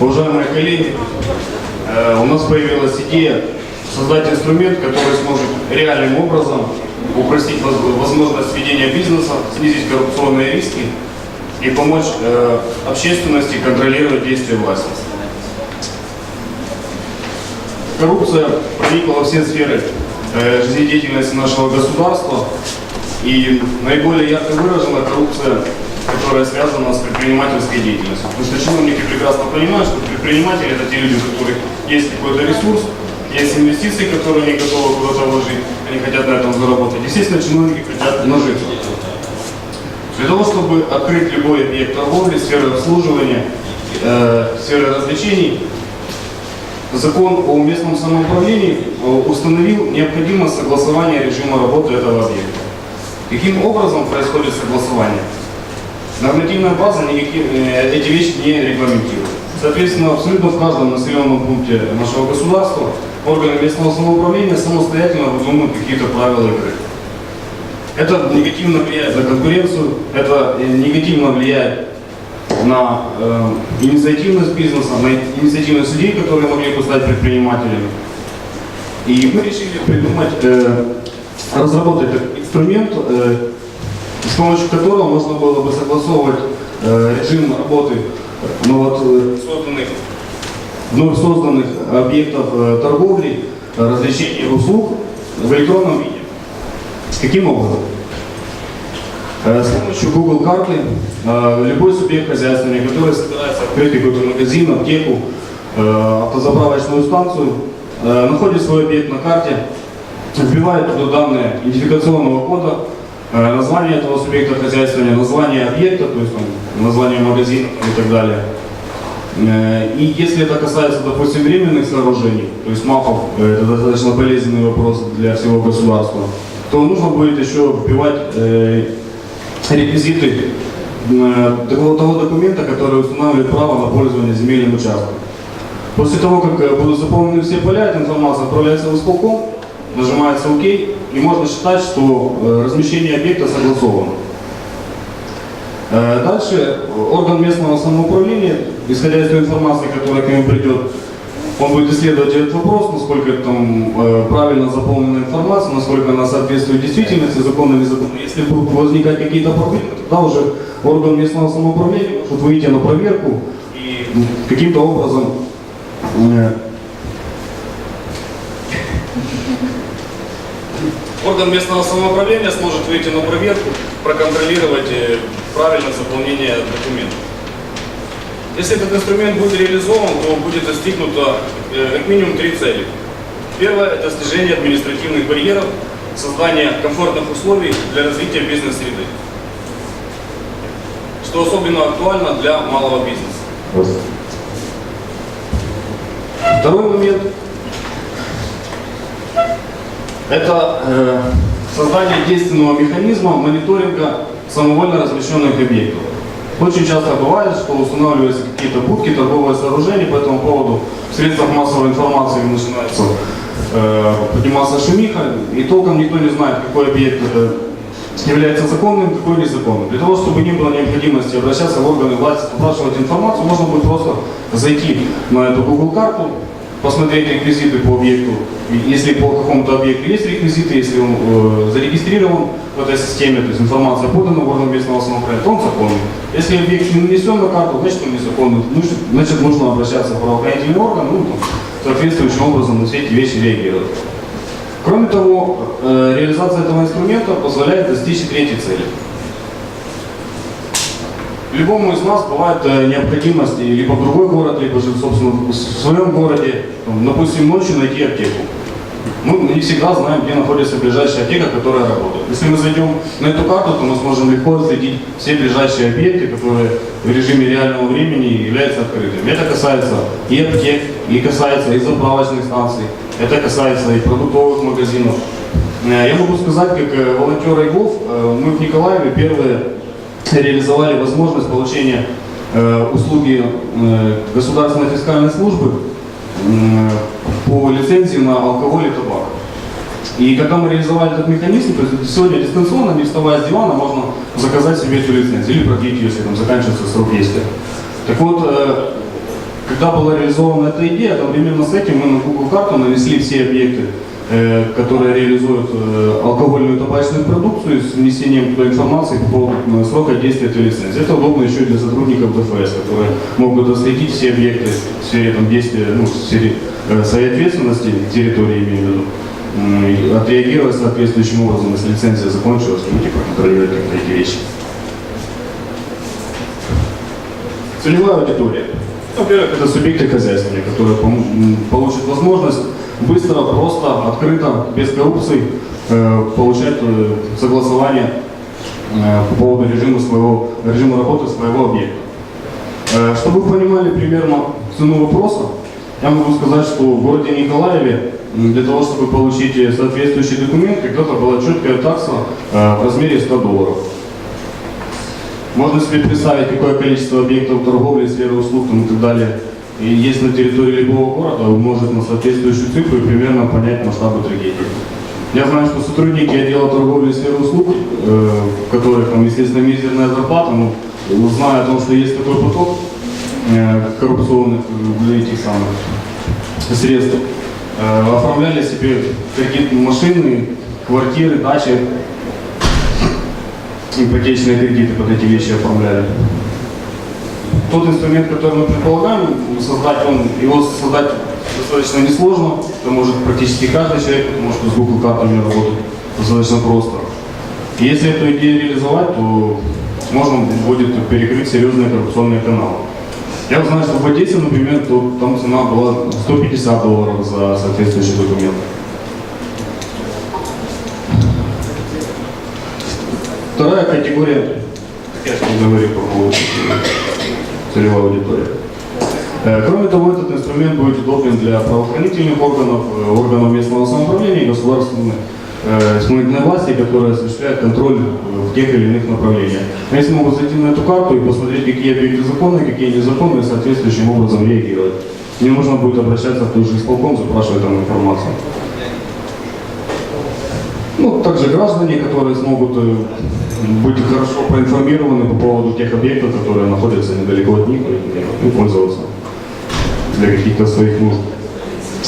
Уважаемые коллеги, э, у нас появилась идея создать инструмент, который сможет реальным образом упростить воз- возможность ведения бизнеса, снизить коррупционные риски и помочь э, общественности контролировать действия власти. Коррупция проникла во все сферы э, жизнедеятельности нашего государства. И наиболее ярко выражена коррупция, которая связана с предпринимательской деятельностью. Потому что чиновники прекрасно понимают, что предприниматели это те люди, у которых есть какой-то ресурс, есть инвестиции, которые они готовы куда-то вложить, они хотят на этом заработать. Естественно, чиновники хотят нажиться. Для того, чтобы открыть любой объект торговли, сферы обслуживания, э, сферы развлечений, закон о местном самоуправлении э, установил необходимость согласования режима работы этого объекта. Каким образом происходит согласование? Нормативная база никакие, э, эти вещи не регламентирует. Соответственно, абсолютно в каждом населенном пункте нашего государства органы местного самоуправления самостоятельно выдумывают какие-то правила игры. Это негативно влияет на конкуренцию, это э, негативно влияет на э, инициативность бизнеса, на инициативность людей, которые могли бы стать предпринимателями. И мы решили придумать, э, разработать инструмент, э, с помощью которого можно было бы согласовывать э, режим работы ну, вот, э, созданных, вновь созданных объектов э, торговли, э, развлечений и услуг в электронном виде. Каким образом? Э, С помощью Google карты э, любой субъект хозяйственный, который собирается открыть какой-то магазин, аптеку, э, автозаправочную станцию, э, находит свой объект на карте, вбивает туда данные идентификационного кода, э, название этого субъекта хозяйствования, название объекта, то есть там, название магазина и так далее. Э, И если это касается, допустим, временных сооружений, то есть МАПов, э, это достаточно болезненный вопрос для всего государства, то нужно будет еще вбивать э, реквизиты э, того, того документа, который устанавливает право на пользование земельным участком. После того, как э, будут заполнены все поля, эта информация отправляется в исполком, нажимается ОК, и можно считать, что э, размещение объекта согласовано. Э, Дальше орган местного самоуправления, исходя из той информации, которая к нему придет, он будет исследовать этот вопрос, насколько там э, правильно заполнена информация, насколько она соответствует действительности, законно незаконно. Если будут возникать какие-то проблемы, тогда уже орган местного самоуправления может выйти на проверку и каким-то образом Орган местного самоуправления сможет выйти на проверку, проконтролировать э, правильное заполнение документов. Если этот инструмент будет реализован, то будет достигнуто э, как минимум три цели. Первое – это снижение административных барьеров, создание комфортных условий для развития бизнес-среды, что особенно актуально для малого бизнеса. Второй момент – это э, создание действенного механизма мониторинга самовольно размещенных объектов. Очень часто бывает, что устанавливаются какие-то будки, торговые сооружения по этому поводу. В средствах массовой информации начинается э, подниматься шумиха, и толком никто не знает, какой объект э, является законным, какой незаконным. Для того, чтобы не было необходимости обращаться в органы власти, спрашивать информацию, можно будет просто зайти на эту Google карту, посмотреть реквизиты по объекту. Если по какому-то объекту есть реквизиты, если он э, зарегистрирован в этой системе, то есть информация подана в орган местного самоуправления, то он законный. Если объект не нанесен на карту, значит он незаконный. Ну, что- Значит, нужно обращаться в правоохранительный орган, ну, там, соответствующим образом на все эти вещи реагировать. Кроме того, э, реализация этого инструмента позволяет достичь третьей цели. Любому из нас бывает э, необходимость либо в другой город, либо же, собственно, в своем городе, допустим, ночью найти аптеку. Мы не всегда знаем, где находится ближайшая аптека, которая работает. Если мы зайдем на эту карту, то мы сможем легко отследить все ближайшие объекты, которые в режиме реального времени являются открытыми. Это касается и аптек, и касается и заправочных станций, это касается и продуктовых магазинов. Э, Я могу сказать, как э, волонтер Айгов, мы в Николаеве первые реализовали возможность получения э, услуги э, государственной фискальной службы по лицензии на алкоголь и табак. И когда мы реализовали этот механизм, то есть сегодня дистанционно, не вставая с дивана, можно заказать себе эту лицензию или продлить ее, если там заканчивается срок действия. Так вот, э, Когда была реализована эта идея, одновременно с этим мы на Google карту нанесли все объекты, э, которые реализуют э, алкогольную и табачную продукцию с внесением туда информации по поводу э, срока действия этой лицензии. Это удобно еще и для сотрудников ДФС, которые могут отследить все объекты в сфере там, действия, ну, в сфере своей ответственности, территории имею в виду, и отреагировать соответствующим образом, если лицензия закончилась, ну, типа, контролировать как-то эти вещи. Целевая аудитория. Во-первых, это субъекты хозяйствования, которые получат возможность быстро, просто, открыто, без коррупции э, получать э, согласование э, по поводу режима, своего, режима работы своего объекта. Чтобы вы понимали примерно цену вопроса, я могу сказать, что в городе Николаеве для того, чтобы получить соответствующий документ, когда-то была четкая такса в размере 100 долларов. Можно себе представить, какое количество объектов торговли, сферы услуг и так далее и есть на территории любого города, умножить на соответствующую цифру и примерно понять масштабы трагедии. Я знаю, что сотрудники отдела торговли и сферы услуг, э, в которых там, естественно, мизерная зарплата, ну, зная о том, что есть такой поток э, коррупционных э, этих самых средств, э, оформляли себе кредитные машины, квартиры, дачи, ипотечные кредиты под эти вещи оформляли. Тот инструмент, который мы предполагаем создать, он, его создать достаточно несложно. Это может практически каждый человек, потому что с Google картами работать достаточно просто. И если эту идею реализовать, то можно будет перекрыть серьезные коррупционные каналы. Я знаю, что в Одессе, например, то там цена была 150 долларов за соответствующий документ. Вторая категория, я же не говорю по поводу целевой аудитории. Э, Кроме того, этот инструмент будет удобен для правоохранительных органов, э, органов местного самоуправления и государственных э, исполнительной власти, которые осуществляют контроль в тех или иных направлениях. Они смогут зайти на эту карту и посмотреть, какие объекты законны, какие незаконны, и соответствующим образом реагировать. Не нужно будет обращаться в тот же исполком, запрашивать там информацию. Ну, также граждане, которые смогут быть хорошо проинформированы по поводу тех объектов, которые находятся недалеко от них, и пользоваться для каких-то своих нужд.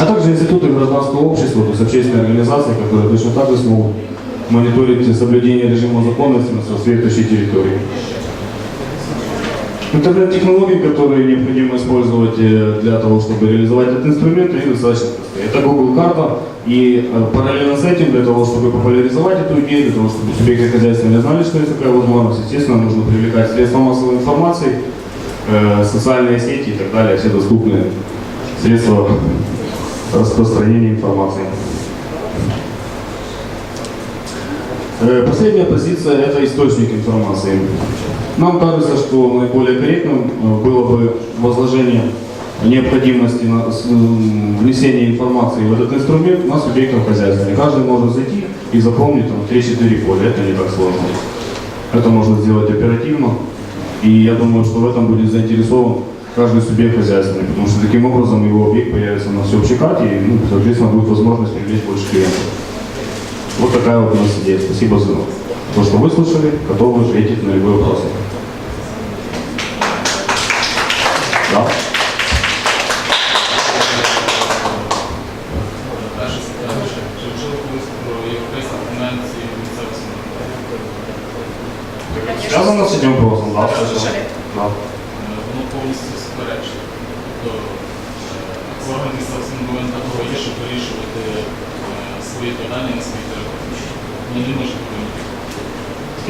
А также институты гражданского общества, то есть общественные организации, которые точно так же смогут мониторить соблюдение режима законности на соответствующей территории. Интернет-технологии, которые необходимо использовать э, для того, чтобы реализовать этот инструмент, они достаточно простые. Это Google карта, и э, параллельно с этим, для того, чтобы популяризовать эту идею, для того, чтобы субъекты хозяйства не знали, что есть такая возможность, естественно, нужно привлекать средства массовой информации, э, социальные сети и так далее, все доступные средства распространения информации. Э, Последняя позиция – это источник информации. Нам кажется, что наиболее корректным было бы возложение необходимости внесения информации в этот инструмент на субъектов хозяйства. Каждый может зайти и запомнить там 3-4 поля. Это не так сложно. Это можно сделать оперативно. И я думаю, что в этом будет заинтересован каждый субъект хозяйственный, потому что таким образом его объект появится на всеобщей карте и, ну, соответственно, будет возможность привлечь больше клиентов. Вот такая вот у нас идея. Спасибо за то, что выслушали. Готовы ответить на любые вопросы. самоврядування? Связано с этим вопросом, да? Слушали. Да. Е, Воно повністю суперечить. Тобто е, орган місцевого самоврядування такого є, щоб вирішувати е, свої питання на своїй території. Вони не можуть прийняти.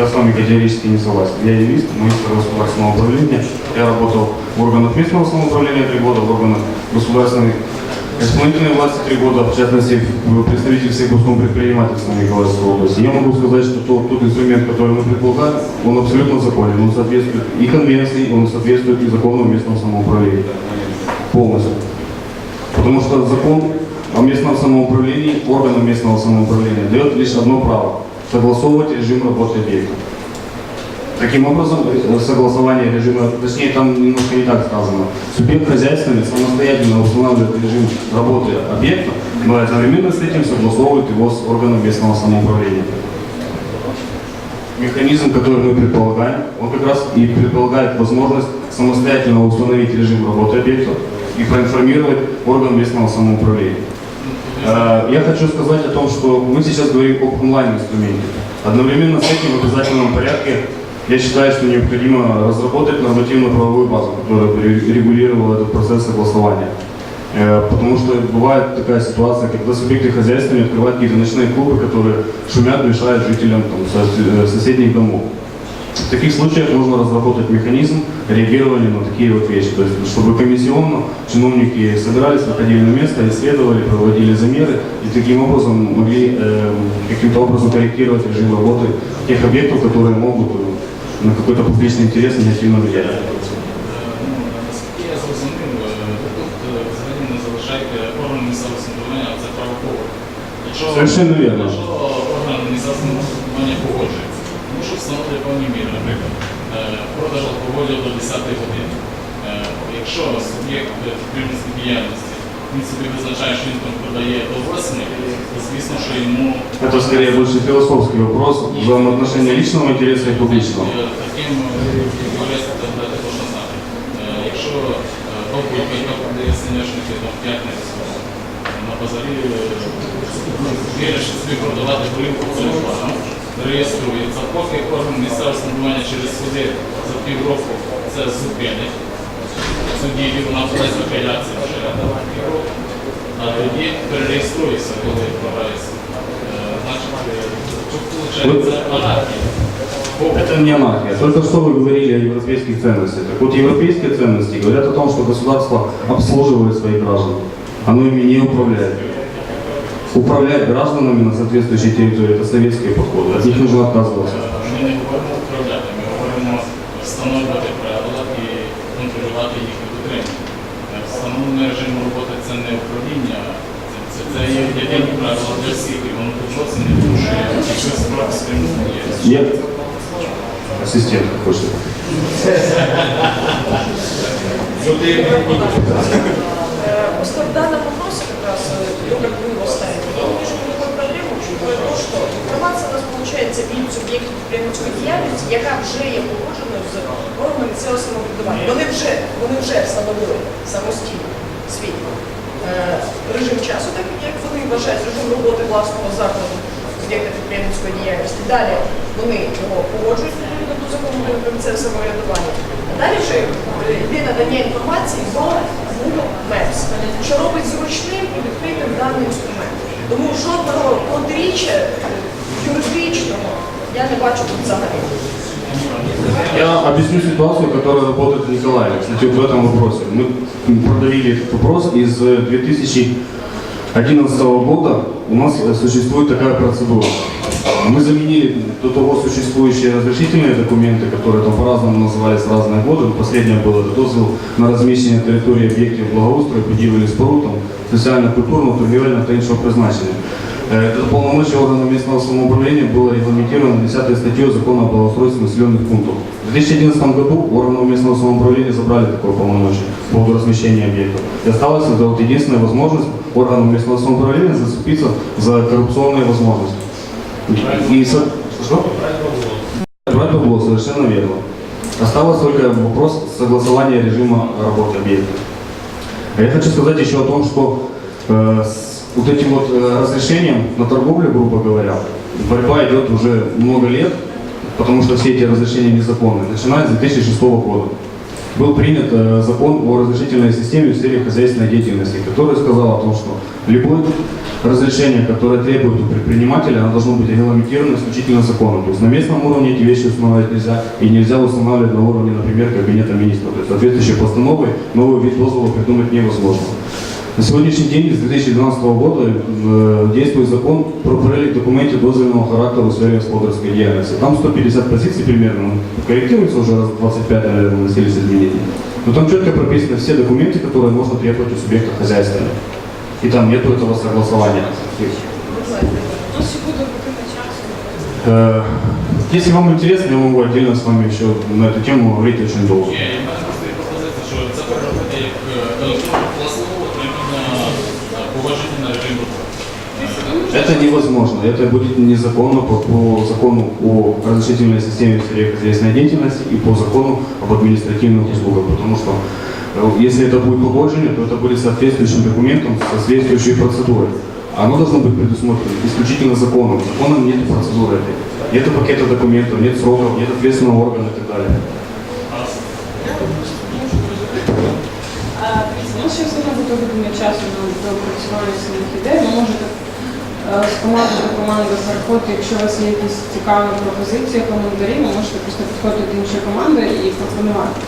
Я с вами категорически не согласен. Я юрист, министр государственного управления. Я работал в органах местного самоуправления три года, в органах государственной исполнительной власти три года, в частности, в представительстве государственного предпринимательства Николаевской области. Я могу сказать, что тот, тот инструмент, который мы предполагаем, он абсолютно законен, он соответствует и конвенции, он соответствует и закону о местном самоуправлении. Полностью. Потому что закон о местном самоуправлении, органам местного самоуправления дает лишь одно право – согласовывать режим работы объекта. Таким образом, согласование режима, точнее там немножко не так сказано, субъект хозяйственный самостоятельно устанавливает режим работы объекта, но одновременно с этим согласовывает его с органом местного самоуправления. Механизм, который мы предполагаем, он как раз и предполагает возможность самостоятельно установить режим работы объекта и проинформировать орган местного самоуправления. Э, Я хочу сказать о том, что мы сейчас говорим об онлайн-инструменте. Одновременно с этим в обязательном порядке я считаю, что необходимо разработать нормативно-правовую базу, которая регулировала этот процесс согласования. Э, Потому что бывает такая ситуация, когда субъекты хозяйствования открывают какие-то ночные клубы, которые шумят, мешают жителям там, э, соседних домов. В таких случаях нужно разработать механизм реагирования на такие вот вещи. То есть, чтобы комиссионно чиновники собирались, выходили на место, исследовали, проводили замеры и таким образом могли э, каким-то образом корректировать режим работы тех объектов, которые могут на какой-то публичный интерес негативно влиять. Наскільки я зрозумів, тут взагалі не залишаєте органи місцевого самоврядування, а це правополе. Якщо, Совершенно вірно. Якщо орган місцевого самоврядування погоджується, може встановити певні міри, наприклад, е, продаж алкоголю до 10 години. Е, Якщо суб'єкт підприємницької діяльності він собі визначає, що він там продає до 8, то звісно, що йому Это скорее больше философский вопрос, взаимоотношения личного интереса и публичного. Е, Таким юристам дати можна знати. Е, Якщо довгий яка продає синяшники там в п'ятницю на базарі, е, вирішить собі продавати горілку телефоном, реєструється, поки орган місцевого самоврядування через суди за півроку це зупинить. Суді вона подасть апеляцію вже півроку, а тоді перереєструється, коли програється. Е, Значить, е, тут виходить анархія. Это не анархия. Только что вы говорили о европейских ценностях. Так вот, европейские ценности говорят о том, что государство обслуживает своих граждан. Оно ими не управляет. Управлять гражданами на соответствующей территории – это советские подходы. От них нужно отказываться. Ми не говоримо управляти, ми говоримо встановлювати правила і контролювати їхнє дотримання. Е, режим роботи це не управління, це, це, це є єдині правила для всіх, і воно зовсім не порушує якоїсь справи спільної діяльності. Я ассистент хочет. Інформація у нас получається від суб'єктів підприємницької діяльності, яка вже є погодженою з органами місцевого самоврядування. Вони вже, вони вже встановили самостійно свій е, режим часу, так як вони вважають режим роботи власного закладу суб'єкта підприємницької діяльності. Далі вони його погоджують відповідно до закону про місцеве самоврядування. А далі вже йде надання інформації до Google Maps, що робить зручним і відкритим даний інструмент. Тому жодного юридичного я не бачу тут взагалі. Я объясню ситуацию, которая работает в Николаеве. Кстати, вот в этом вопросе. Мы продавили этот вопрос из э, 2011 года. У нас э, существует такая процедура. Мы заменили до того существующие разрешительные документы, которые там по-разному назывались в разные годы. Последнее было это дозвол на размещение території об'єктів благоустрою, будівель і споруд, там, соціально-культурного, торгівельного та іншого призначення. Э, Это полномочия органов местного самоуправления было регламентировано 10 статьей закона о благоустройстве населенных пунктов. В 2011 году органы местного самоуправления забрали такое полномочие по поводу размещения объектов. И осталась это вот единственная возможность органам местного самоуправления зацепиться за коррупционные возможности. И, со- что? Брать было совершенно верно. Осталось только вопрос согласования режима работы объекта. А Я хочу сказать еще о том, что э, вот этим вот э, разрешением на торговлю, грубо говоря, борьба идет уже много лет, потому что все эти разрешения незаконны, начиная с 2006 года. Был принят э, закон о разрешительной системе в сфере хозяйственной деятельности, который сказал о том, что любое разрешение, которое требует у предпринимателя, оно должно быть регламентировано исключительно законом. То есть на местном уровне эти вещи устанавливать нельзя, и нельзя устанавливать на уровне, например, кабинета министров. То есть соответствующей постановой новый вид дозвола придумать невозможно. На сегодняшний день, с 2012 года, э, действует закон про перелік документів дозвільного характеру у сфері господарської діяльності. Там 150 позиций примерно, ну, корректируется уже раз 25, наверное, вносились изменения. Но там четко прописаны все документы, которые можно требовать у субъекта хозяйства. И там нету этого согласования. Ви знаєте, досі буде виконати час. Э, Если вам интересно, я могу отдельно с вами еще на эту тему говорить очень долго. Это невозможно. Это будет незаконно по, по закону о разрешительной системе сельскохозяйственной деятельности и по закону об административных услугах. Потому что э, если это будет погоджение, то это будет соответствующим документом, соответствующей процедурой. Оно должно быть предусмотрено исключительно законом. Законом нет процедуры этой. Нет пакета документов, нет сроков, нет ответственного органа и так далее. А, дивіться, Ми ще сильно буде виділення часу на доопрацювання своїх ідей. Ви можете е, з команди до команди зарахувати, якщо у вас є якісь цікаві пропозиції, коментарі, ви можете просто підходити до іншої команди і пропонувати.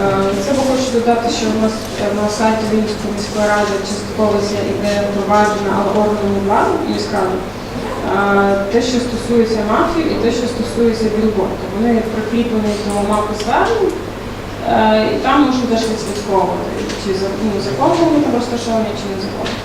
Е, Це бо хочу додати, що у нас е, на сайті Вінницької міської ради частково ця ідея впроваджена, але органами влади міськради. Е, Те, що стосується мафії і те, що стосується білборду. Вони прикріплені до мапи звернень, Е, І там можна теж відслідковувати, чи ну, законно вони там розташовані, чи незаконно.